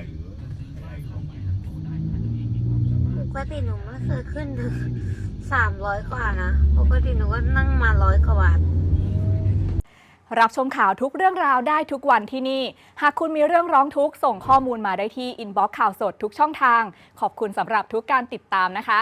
ว่าอยู่จะซื้อบ้านหลังใหญ่หลังโตได้ถ้าตัวเองมีควาปกติหนูไม่เคยขึ้นถึงสามร้อยกว่านะ ปกติหนูก็นั่งมาร้อยกว่าบาทรับชมข่าวทุกเรื่องราวได้ทุกวันที่นี่ หากคุณมีเรื่องร้องทุกข์ส่งข้อมูลมาได้ที่อินบ็อกซ์ข่าวสดทุกช่องทาง ขอบคุณสำหรับทุกการติดตามนะคะ